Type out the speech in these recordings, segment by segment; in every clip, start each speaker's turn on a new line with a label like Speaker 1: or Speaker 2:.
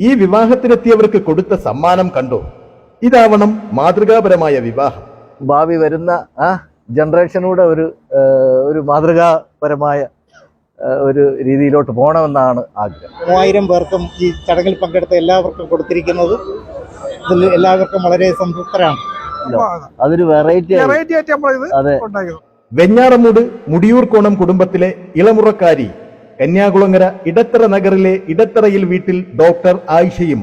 Speaker 1: ഈ വിവാഹത്തിനെത്തിയവർക്ക് കൊടുത്ത സമ്മാനം കണ്ടോ? ഇതാവണം മാതൃകാപരമായ വിവാഹം.
Speaker 2: ഭാവി വരുന്ന ആ ജനറേഷനൂടെ ഒരു ഒരു മാതൃകാപരമായ ഒരു രീതിയിലോട്ട് പോകണമെന്നാണ് ആഗ്രഹം.
Speaker 3: മൂവായിരം പേർക്കും ഈ ചടങ്ങിൽ പങ്കെടുത്ത എല്ലാവർക്കും കൊടുത്തിരിക്കുന്നത് ഇതിൽ എല്ലാവർക്കും വളരെ സംതൃപ്തരാണ്.
Speaker 2: അതൊരു വെറൈറ്റി
Speaker 4: വെറൈറ്റി ആയിട്ട് നമ്മൾ ഇത്
Speaker 2: അതെ.
Speaker 4: ഉണ്ടാക്കിയത്
Speaker 1: വെഞ്ഞാറമൂട് മുടിയൂർക്കോണം കുടുംബത്തിലെ ഇളമുറക്കാരി കന്യാകുളങ്ങര ഇടത്തറ നഗറിലെ ഇടത്തറയിൽ വീട്ടിൽ ഡോക്ടർ ആയിഷയും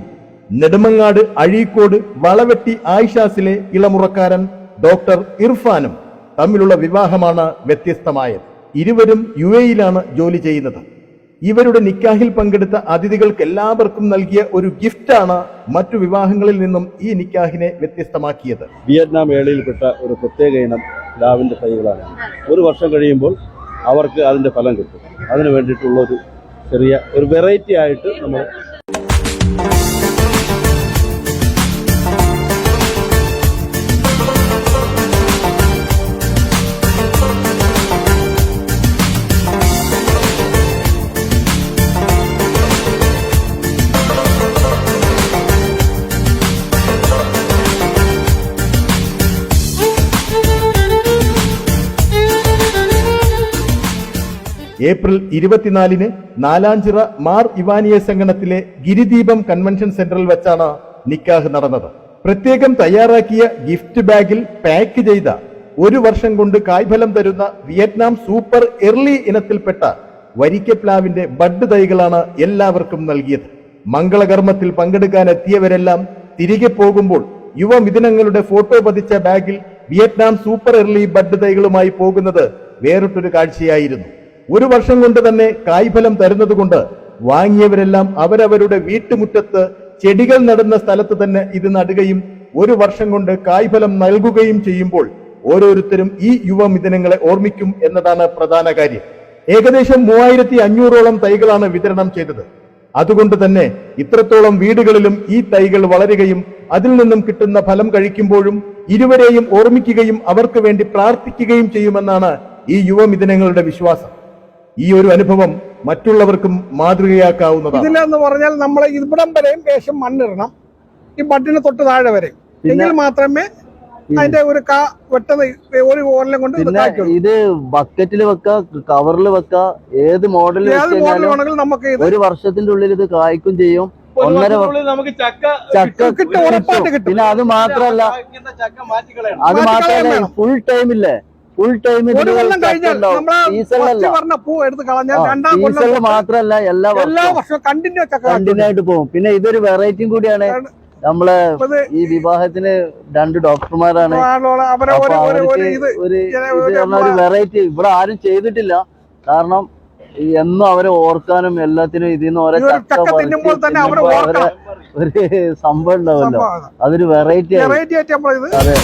Speaker 1: നെടുമങ്ങാട് അഴീക്കോട് വളവെട്ടി ആയിഷാസിലെ ഇളമുറക്കാരൻ ഡോക്ടർ ഇർഫാനും തമ്മിലുള്ള വിവാഹമാണ് വ്യത്യസ്തമായത്. ഇരുവരും യു എയിലാണ് ജോലി ചെയ്യുന്നത്. ഇവരുടെ നിക്കാഹിൽ പങ്കെടുത്ത അതിഥികൾക്ക് എല്ലാവർക്കും നൽകിയ ഒരു ഗിഫ്റ്റാണ് മറ്റു വിവാഹങ്ങളിൽ നിന്നും ഈ നിക്കാഹിനെ വ്യത്യസ്തമാക്കിയത്.
Speaker 5: വിയറ്റ്നാം വേളയിൽപ്പെട്ട ഒരു പ്രത്യേക ഇനം പ്ലാവിന്റെ തൈകളാണ്. ഒരു വർഷം കഴിയുമ്പോൾ അവർക്ക് അതിന്റെ ഫലം കിട്ടും. അതിന് വേണ്ടിയിട്ടുള്ളൊരു ചെറിയ ഒരു വെറൈറ്റി ആയിട്ട് നമ്മൾ
Speaker 1: ഏപ്രിൽ ഇരുപത്തിനാലിന് നാലാഞ്ചിറ മാർ ഇവാനിയ സംഗണത്തിലെ ഗിരിദീപം കൺവെൻഷൻ സെന്ററിൽ വെച്ചാണ് നിക്കാഹ് നടന്നത്. പ്രത്യേകം തയ്യാറാക്കിയ ഗിഫ്റ്റ് ബാഗിൽ പാക്ക് ചെയ്ത ഒരു വർഷം കൊണ്ട് കായ്ഫലം തരുന്ന വിയറ്റ്നാം സൂപ്പർ എർലി ഇനത്തിൽപ്പെട്ട വരിക്കപ്ലാവിന്റെ ബഡ് തൈകളാണ് എല്ലാവർക്കും നൽകിയത്. മംഗളകർമ്മത്തിൽ പങ്കെടുക്കാൻ എത്തിയവരെല്ലാം തിരികെ പോകുമ്പോൾ യുവമിഥുനങ്ങളുടെ ഫോട്ടോ പതിച്ച ബാഗിൽ വിയറ്റ്നാം സൂപ്പർ എർലി ബഡ് തൈകളുമായി പോകുന്നത് വേറിട്ടൊരു കാഴ്ചയായിരുന്നു. ഒരു വർഷം കൊണ്ട് തന്നെ കായ്ഫലം തരുന്നതുകൊണ്ട് വാങ്ങിയവരെല്ലാം അവരവരുടെ വീട്ടുമുറ്റത്ത് ചെടികൾ നടുന്ന സ്ഥലത്ത് തന്നെ ഇത് നടുകയും ഒരു വർഷം കൊണ്ട് കായ്ഫലം നൽകുകയും ചെയ്യുമ്പോൾ ഓരോരുത്തരും ഈ യുവമിഥുനങ്ങളെ ഓർമ്മിക്കും എന്നതാണ് പ്രധാന കാര്യം. ഏകദേശം മൂവായിരത്തി അഞ്ഞൂറോളം തൈകളാണ് വിതരണം ചെയ്തത്. അതുകൊണ്ട് തന്നെ ഇത്രത്തോളം വീടുകളിലും ഈ തൈകൾ വളരുകയും അതിൽ നിന്നും കിട്ടുന്ന ഫലം കഴിക്കുമ്പോഴും ഇരുവരെയും ഓർമ്മിക്കുകയും അവർക്ക് വേണ്ടി പ്രാർത്ഥിക്കുകയും ചെയ്യുമെന്നാണ് ഈ യുവമിഥുനങ്ങളുടെ വിശ്വാസം. ഈ ഒരു അനുഭവം മറ്റുള്ളവർക്കും മാതൃകയാക്കാവുന്നതാണ്.
Speaker 4: ഇതിലെന്ന് പറഞ്ഞാൽ നമ്മൾ ഇവിടം വരെയും ശേഷം മണ്ണിടണം. ഈ ബഡിന് തൊട്ട് താഴെ വരെ. എങ്കിൽ മാത്രമേ അതിന്റെ ഒരു കാ വെട്ടത് ഒരു ഓരലും കൊണ്ട് ഇത്
Speaker 2: ഇത് ബക്കറ്റിൽ വെക്ക കവറിൽ വെക്ക ഏത് മോഡലിൽ
Speaker 4: വേണമെങ്കിലും നമുക്ക് ഇത്
Speaker 2: ഒരു വർഷത്തിന്റെ ഉള്ളിൽ ഇത് കായ്ക്കും ചെയ്യും. ഒന്നര
Speaker 5: ചക്ക
Speaker 4: കിട്ടും, കിട്ടും.
Speaker 2: പിന്നെ അത് മാത്രല്ല
Speaker 5: ചക്ക
Speaker 2: അത്
Speaker 4: മാറ്റി
Speaker 2: മാത്രല്ല. ഫുൾ ടൈം ഇല്ലേ? ഫുൾ ടൈം
Speaker 4: ഒരു കൊല്ലം കഴിഞ്ഞാൽ നമ്മളെ പറഞ്ഞ പൂ എടുത്ത് കളഞ്ഞാൽ രണ്ടാം കൊല്ലം മാത്രമല്ല
Speaker 2: മാത്രല്ല എല്ലാ
Speaker 4: എല്ലാ
Speaker 2: വർഷവും.
Speaker 4: കണ്ടിന്യൂ
Speaker 2: കണ്ടിന്യൂ ആയിട്ട് പോകും. പിന്നെ ഇതൊരു വെറൈറ്റിയും കൂടിയാണ്. നമ്മളെ ഈ വിവാഹത്തിന് രണ്ട് ഡോക്ടർമാരാണ്.
Speaker 4: ഒരു
Speaker 2: വെറൈറ്റി ഇവിടെ ആരും ചെയ്തിട്ടില്ല. കാരണം എന്നും അവരെ ഓർക്കാനും എല്ലാത്തിനും ഇതിൽ നിന്ന് ഓരോ ചക്ക
Speaker 4: അവരെ
Speaker 2: ഒരു സംഭവം ഉണ്ടാവല്ലോ അതൊരു വെറൈറ്റി അതെ.